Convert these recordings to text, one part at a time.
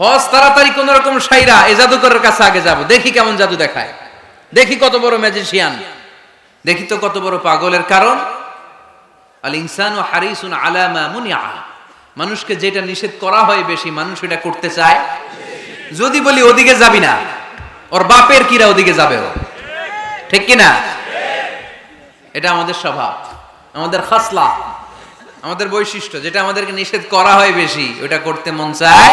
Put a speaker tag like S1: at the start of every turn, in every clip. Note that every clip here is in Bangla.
S1: হজ তাড়াতাড়ি কোন রকম সাইরা এ জাদুকরের কাছে আগে যাব। দেখি কেমন জাদু দেখায়। দেখি কত বড় ম্যাজিশিয়ান দেখি তো কত বড় পাগলের কারণ। আল ইনসান ও হারিসুন আলামা মুনিয়া। মানুষকে যেটা নিষেধ করা হয় বেশি, মানুষ এটা করতে চায়। যদি বলি ওদিকে যাবি না, ওর বাপের কিরা ওদিকে যাবে ও। ঠিক কি না এটা আমাদের স্বভাব, আমাদের খাসলা, আমাদের বৈশিষ্ট্য। যেটা আমাদেরকে নিষেধ করা হয় বেশি, ওটা করতে মন চায়।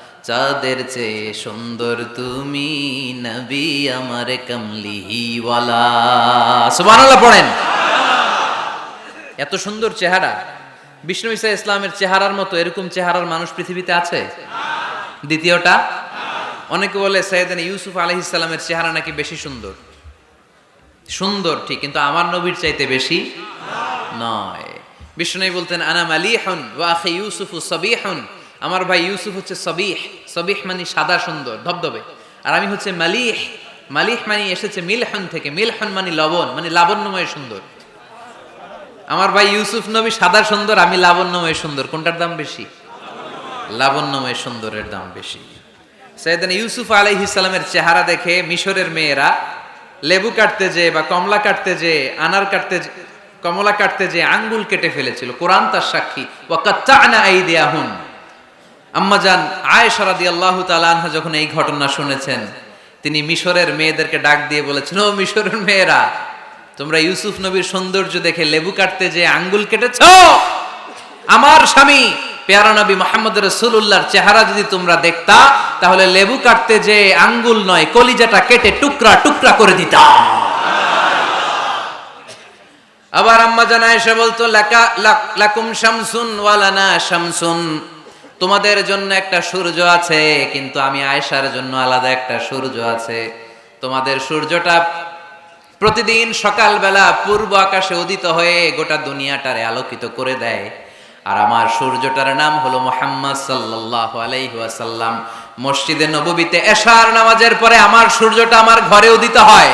S1: চাঁদের চেয়ে সুন্দর তুমি নবী আমার সুবহানাল্লাহ পড়েন। এত সুন্দর চেহারা। বিষ্ণু ইসা ইসলামের চেহারার মতো এরকম চেহারার মানুষ পৃথিবীতে আছে? দ্বিতীয়টা, অনেকে বলে সৈয়দান ইউসুফ আলহিস সালামের চেহারা নাকি বেশি সুন্দর? সুন্দর ঠিক, কিন্তু আমার নবীর চাইতে বেশি নয়। বিষ্ণু বলতেন, আনা মালিহন ওয়া আখি ইউসুফ সবিহন। আমার ভাই ইউসুফ হচ্ছে সবিহ সবিহ মানে সাদা সুন্দর, ধবধবে। আর আমি হচ্ছে মালিহ মালিহ মানে এসেছে মিলহন থেকে, মিলহন মানে লবণ মানে লাবণ্যময় সুন্দর। আমার ভাই ইউসুফ নবী সাদা সুন্দর, আমি লাবণ্যময় সুন্দর, কোনটার দাম বেশি? লাবণ্যময় সুন্দরের দাম বেশি। সৈয়দান ইউসুফ আলাইহিস সালামের চেহারা দেখে মিশরের মেয়েরা লেবু কাটতে যে বা কমলা কাটতে যে আনার কাটতে যে, কমলা কাটতে যে আঙ্গুল কেটে ফেলেছিল। কোরআন তার সাক্ষী ওয়াকাত্তানা আইদিয়াহুন। আম্মাজান আয়েশা রাদিয়াল্লাহু তাআলা আনহা যখন এই ঘটনা শুনেছেন, তিনি মিশরের মেয়েদেরকে ডাক দিয়ে বলেছেন, ও মিশরের মেয়েরা, তোমরা ইউসুফ নবীর সৌন্দর্য দেখে লেবু কাটতে যে আঙ্গুল কেটেছ? আমার স্বামী, পেয়ারা নবী মোহাম্মদ রসুল্লাহর চেহারা যদি তোমরা দেখতা, তাহলে লেবু কাটতে যে আঙ্গুল নয়, কলিজাটা কেটে টুকরা টুকরা করে দিতা। আবার আম্মা জানা এসে বলতো, লাক- লাকুম শামসুন ওয়ালানা শামসুন। তোমাদের জন্য একটা সূর্য আছে, কিন্তু আমি আয়েশার জন্য আলাদা একটা সূর্য আছে। তোমাদের সূর্যটা প্রতিদিন সকালবেলা পূর্ব আকাশে উদিত হয়ে গোটা দুনিয়াটারে আলোকিত করে দেয়। আর আমার সূর্যটার নাম হলো মোহাম্মদ সাল্লাল্লাহু আলাইহি ওয়াসাল্লাম। মসজিদে নববীতে এশার নামাজের পরে আমার সূর্যটা আমার ঘরে উদিত হয়।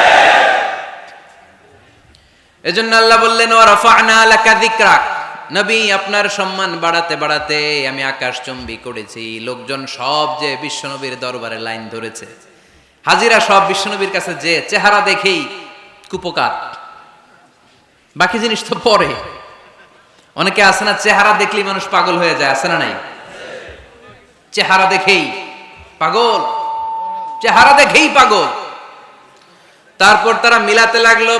S1: এজন্য আল্লাহ বললেন, ওয়া রাফা'না লাকা যিকরাক নবী, আপনার সম্মান বাড়াতে বাড়াতে আমি আকাশ করেছি, লোকজন সব যে বিশ্বনবীর দরবারে লাইন ধরেছে। হাজিরা সব বিশ্বনবীর কাছে যে চেহারা দেখেই কুপকার। বাকি জিনিস তো পরে। অনেকে আছে না, চেহারা দেখলেই মানুষ পাগল হয়ে যায়, আছে না নাই? চেহারা দেখেই পাগল। চেহারা দেখেই পাগল। তারপর তারা মিলাতে লাগল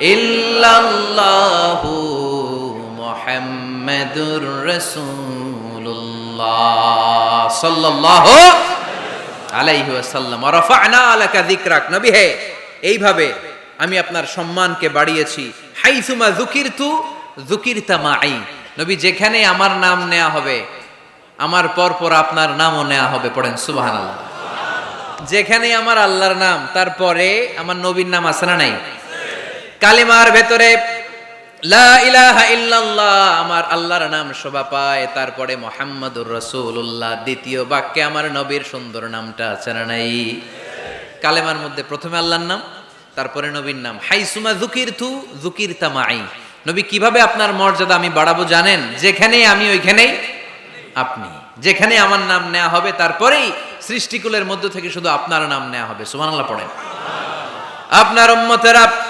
S1: ইল্লাল্লাহু মুহাম্মাদুর রাসূলুল্লাহ সাল্লাল্লাহু আলাইহি ওয়াসাল্লাম। রাফা'না লাকা যিকরাক। নবী হে, এইভাবে আমি আপনার সম্মানকে বাড়িয়েছি। হাইসুমা যুকিরতু, যুকিরতা মাই নবী, যেখানে আমার নাম নেওয়া হবে, আমার পর পর আপনার নামও নেওয়া হবে, পড়েন সুবহানাল্লাহ। যেখানে আমার আল্লাহর নাম, তারপরে আমার নবীর নাম আছে না নাই? কালিমার ভেতরে, লা ইলাহা ইল্লাল্লাহ আমার আল্লাহর নাম শোভা পায়। তারপরে, মোহাম্মদুর রসুল্লাহ দ্বিতীয় বাক্যে আমার নবীর সুন্দর নামটা আছে না নাই? কালেমার মধ্যে প্রথমে আল্লাহর নাম, তারপরে নবীর নাম। হাইসুমা জুকির থু জুকির তামাই নবী কীভাবে আপনার মর্যাদা আমি বাড়াবো জানেন? যেখানে আমি, ওইখানেই আপনি। যেখানে আমার নাম নেওয়া হবে, তারপরেই সৃষ্টিকুলের মধ্য থেকে শুধু আপনার নাম নেওয়া হবে। সুবহানাল্লাহ পড়েন। আপনার উম্মতেরা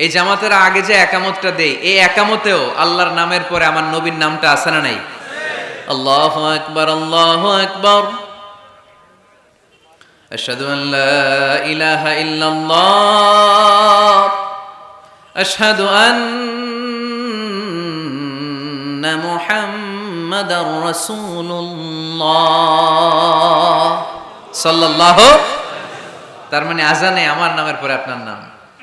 S1: এই জামাতের আগে যে একামতটা দেই এই একামতেও আল্লাহর নামের পরে আমার নবীর নামটা আছে না নাই আল্লাহ আকবার আল্লাহ আকবার أشهد أن لا إله إلا الله أشهد أن محمد رسول الله صلى الله তার মানে আজানে আমার নামের পরে আপনার নাম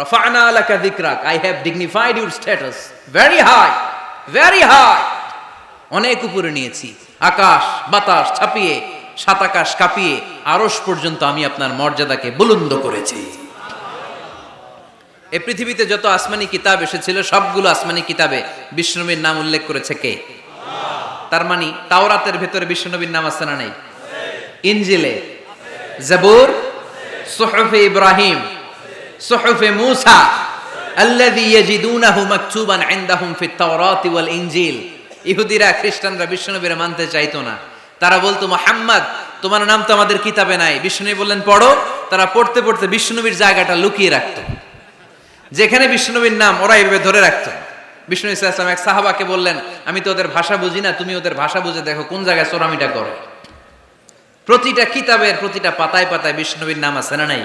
S1: রফানা লাকা যিকরাক I have dignified your status very high very high অনেক উপরে নিয়েছি। আকাশ, বাতাস ছাপিয়ে, সাত আকাশ কাঁপিয়ে, আরশ পর্যন্ত আমি আপনার মর্যাদাকে বুলন্দ করেছি। এ পৃথিবীতে যত আসমানি কিতাব এসেছিল, সবগুলো আসমানি কিতাবে বিষ্ণুনবীর নাম উল্লেখ করেছে কে? তার মানে তাওরাতের ভেতরে বিষ্ণুনবীর নাম আছে না নেই? ইনজিলে, জবুর, সুহফে ইব্রাহিম আল্লাযী মাকতুবান ইনদাহুম ফিত তাওরাতি ওয়াল ইনজিল। ইহুদিরা, খ্রিস্টানরা মানতে চাইতো না। তারা বলতো তোমার নাম তো আমাদের কিতাবে নাই। বললেন, পড়ো। তারা পড়তে পড়তে জায়গাটা লুকিয়ে রাখতো। যেখানে বিষ্ণুনবীর নাম ওরা এইভাবে ধরে রাখতো। বিষ্ণু ইসলাম এক সাহাবাকে বললেন, আমি তো ওদের ভাষা বুঝি না, তুমি ওদের ভাষা বুঝে দেখো, কোন জায়গায় চোরামিটা করো? প্রতিটা কিতাবের প্রতিটা পাতায় পাতায় বিষ্ণুনবীর নাম আছে না নাই?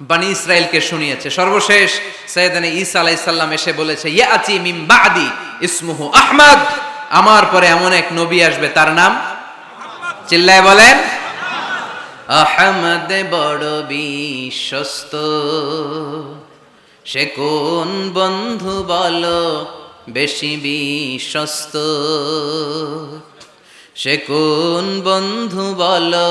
S1: বানি ইসরায়েলকে শুনিয়েছে। সর্বশেষ সৈয়দানে ঈসা আলাইহিস সালাম এসে বলেছে, ইয়াতি মিন বাদি ইসমুহু আহমদ। আমার পরে এমন এক নবী আসবে, তার নাম? চিল্লায় বলেন, আহমদ বড় বিশ্বস্ত। সে কোন বন্ধু বলো বেশি বিশ্বস্ত? সে কোন বন্ধু বলো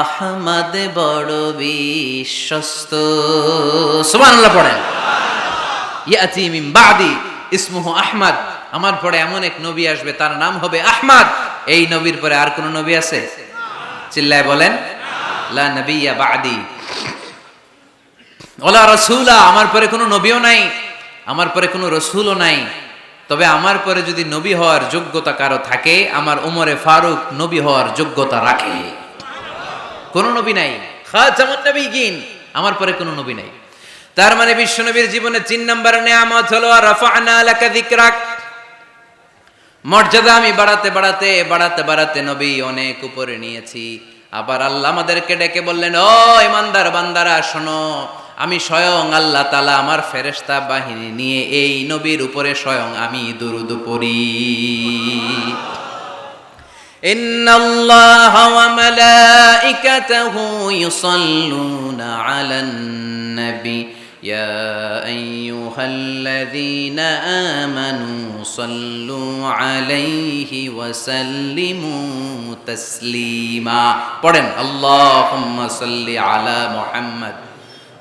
S1: আহমদ বড় বিশ্বস্ত। সুবহানাল্লাহ পড়েন। ইয়াতি মিন বাদি, ইসমুহু আহমদ। আমার পরে এমন এক নবী আসবে, তার নাম হবে আহমদ। এই নবীর পরে আর কোন নবী আছে? চিল্লায় বলেন, লা নবিয়া বাদি। ওলা রসুলা, আমার পরে কোনো নবীও নাই, আমার পরে কোনো রসুলও নাই। তবে আমার পরে যদি নবী হওয়ার যোগ্যতা কারও থাকে, আমার উমরে ফারুক নবী হওয়ার যোগ্যতা রাখে। কোন নবী নাই। খাজামুন নবীগিন আমার পরে কোনো নবী নাই। তার মানে বিশ্ব নবীর জীবনে তিন নম্বর মর্যাদা আমি বাড়াতে বাড়াতে বাড়াতে বাড়াতে নবী অনেক উপরে নিয়েছি। আবার আল্লাহ আমাদেরকে ডেকে বললেন, ও ইমানদার বান্দারা, শোনো, আমি স্বয়ং আল্লাহ তালা আমার ফেরেশতা বাহিনী নিয়ে এই নবীর উপরে স্বয়ং আমি দুরুদ পড়ি। إن الله وملائكته يصلون على النبي يا أيها الذين آمنوا صلوا عليه وسلموا تسليما পড়েন اللهم صل على محمد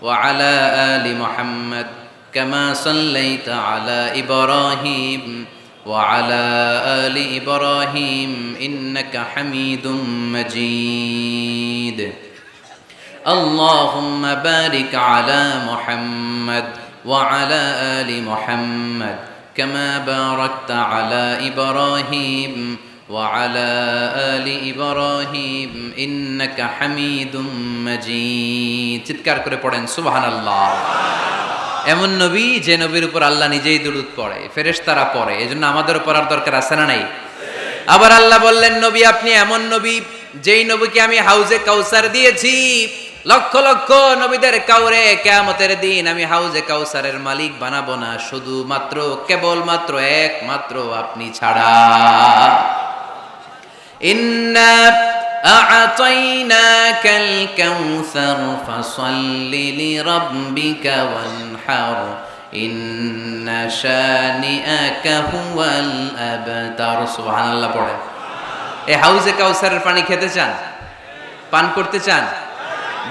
S1: وعلى آل محمد كما صليت على إبراهيم وعلى آل إبراهيم إنك حميد مجيد اللهم بارك على محمد وعلى آل محمد كما باركت على إبراهيم وعلى آل إبراهيم إنك حميد مجيد চিৎকার করে পড়েন সুবহানাল্লাহ এমন নবী যে নবীর উপর আল্লাহ নিজেই দুরুদ পড়ে ফেরেশ তারা পড়ে এই জন্য আমাদের উপর আর দরকার আছে না নাই? আবার আল্লাহ বললেন, নবী, আপনি এমন নবী যেই নবীকে আমি হাউজে কাউসার দিয়েছি। লক্ষ লক্ষ নবীদের কাউরে কেমতের দিন আমি হাউজে কাউসারের মালিক বানাবো না। শুধু মাত্র কেবল মাত্র একমাত্র আপনি ছাড়া। ইন্না أعطيناك الكوثر فصل لربك وانحر إن شانئك هو الأبتر سبحان الله পড়ে এই হাউজে কাউসারের পানি খেতে চান পান করতে চান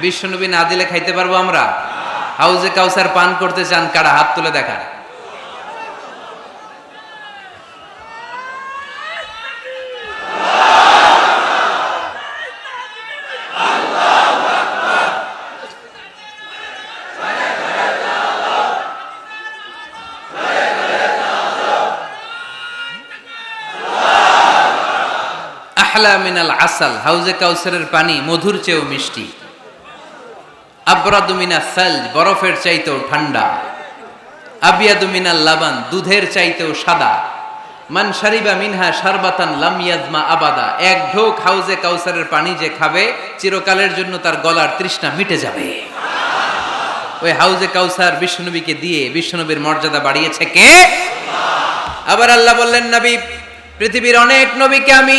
S1: বিশ্বনবী না দিলে খাইতে পারবো আমরা হাউজে কাউসার পান করতে চান কারা হাত তুলে দেখান মিনাল আসাল, হাউজে কাউসারের পানি, মধুর চেয়েও মিষ্টি। সালজ, বরফের চাইতেও ঠান্ডা। লাবান, দুধের চাইতেও সাদা। মান মিনহা শারবাতান লাম ইয়াজমা আবাদা। এক ঢোক হাউজে কাউসারের পানি যে খাবে, চিরকালের জন্য তার গলার তৃষ্ণা মিটে যাবে। ওই হাউজে কাউসার বিশ্বনবীকে দিয়ে বিশ্বনবীর মর্যাদা বাড়িয়েছে কে? আবার আল্লাহ বললেন, নবী, পৃথিবীর অনেক নবীকে আমি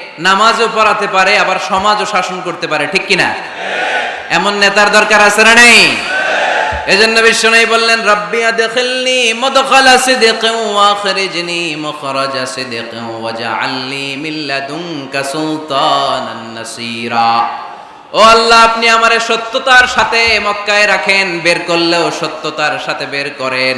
S1: নামাজও পড়াতে পারে, আবার সমাজও শাসন করতে পারে, ঠিক কিনা? এমন নেতার দরকার আছে না নেই? এজন্য বিশ্বনবী বললেন, রব্বি আদখিলনি মুদখালা সিদকিন ওয়া আখরিজনি মুখরাজা সিদকিন ওয়াজআলনি মিন লাদুনকা সুলতানান নাসীরা। ও আল্লাহ, আপনি আমারে সত্যতার সাথে মক্কায় রাখেন, বের করলেও সত্যতার সাথে বের করেন।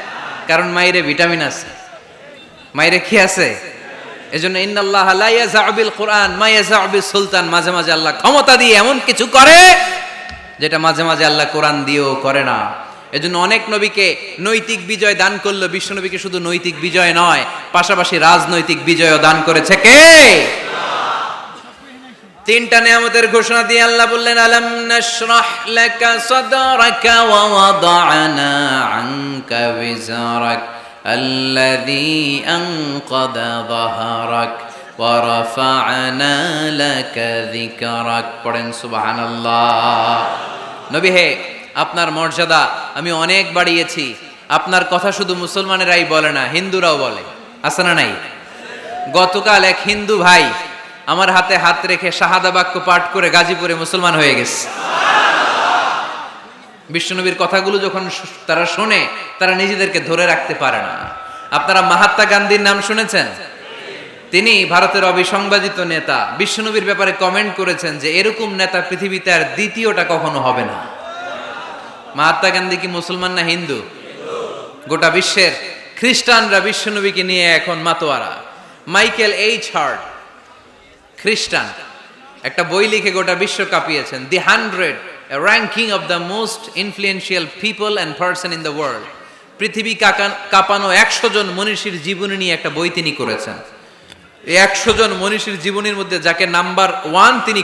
S1: কারণ মায়েরে ভিটামিন আছে। মায়েরে কি আছে? এজন্য ইন্নাল্লাহ লা ইয়াজাবিল কোরআন, মা ইয়াজাবিল সুলতান। মাঝে মাঝে আল্লাহ ক্ষমতা দিয়ে এমন কিছু করে যেটা মাঝে মাঝে আল্লাহ কোরআন দিয়েও করে না। এজন্য অনেক নবীকে নৈতিক বিজয় দান করল বিশ্ব নবীকে শুধু নৈতিক বিজয় নয়, পাশাপাশি রাজনৈতিক বিজয়ও দান করেছে কে? তিনটা নিয়ামতের ঘোষণা দিয়ে আল্লাহ বললেন, আলাম নাশরাহ লাকা সাদরাকা ওয়া ওয়াদানা আনকা বিজারাক আল্লাযী আনকাদা যাহরাক ওয়া রাফা'না লাকা যিকরাক। পড়েন, সুবহানাল্লাহ। নবী হে, আপনার মর্যাদা আমি অনেক বাড়িয়েছি। আপনার কথা শুধু মুসলমানেরাই বলে না, হিন্দুরাও বলে। আছে না নাই? গতকাল এক হিন্দু ভাই আমার হাতে হাত রেখে শাহাদা বাক্য পাঠ করে গাজীপুরে মুসলমান হয়ে গেছে। বিষ্ণুনবীর কথাগুলো যখন তারা শোনে, তারা নিজেদেরকে ধরে রাখতে পারে না। আপনারা মহাত্মা গান্ধীর নাম শুনেছেন? তিনি ভারতের অবিসংবাদিত নেতা। বিষ্ণুনবীর ব্যাপারে কমেন্ট করেছেন যে, এরকম নেতা পৃথিবীতে আর দ্বিতীয়টা কখনো হবে না। মহাত্মা গান্ধী কি মুসলমান না হিন্দু? গোটা বিশ্বের খ্রিস্টানরা বিশ্বনবীকে নিয়ে এখন মাতোয়ারা। মাইকেল এইচ হার্ট খ্রিস্টান। একটা বই লিখে গোটা বিশ্ব কাঁপিয়েছেন। The hundred ranking of the most influential people and person in the world. পৃথিবী কাঁপানো একশো জন মনীষীর জীবনী নিয়ে একটা বই তিনি করেছেন। এই একশো জন মনীষীর জীবনীর মধ্যে যাকে নাম্বার ওয়ান তিনি